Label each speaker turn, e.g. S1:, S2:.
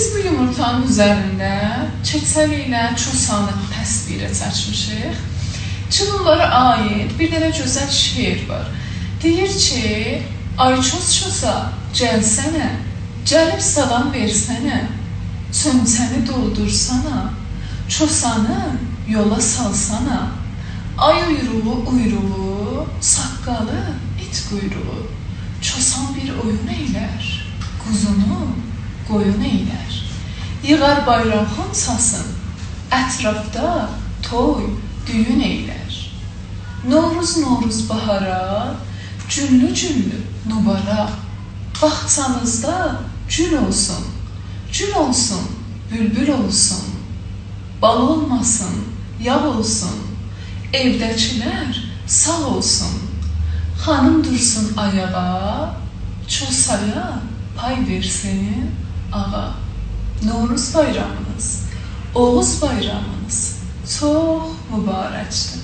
S1: Biz bu yumurtanın üzərində keçəli ilə çosanı təsvirə çəkmişik. Çılımlara aid bir dənə gözəl şeir var. Deyir ki, ay ços çosa, gəlsənə, gəlib salam versənə, çömçəni doldursana, çosanı yola salsana. Ay uyruğu uyruğu, saqqalı it quyruğu. Çosan bir oyun eylər, quzunu qoyun eylər. Yığar bayraq xonsasın, ətrafda toy, düyün eylər. Novruz Novruz bahara, cüllü cüllü nubara. Baxçanızda gül olsun, gül olsun, bülbül olsun. Bal olmasın, yağ olsun. Evdəkilər sağ olsun. Xanım dursun ayağa, çosaya pay versin ağa. Novruz bayramınız, Oğuz bayramınız çox mübarəkdir.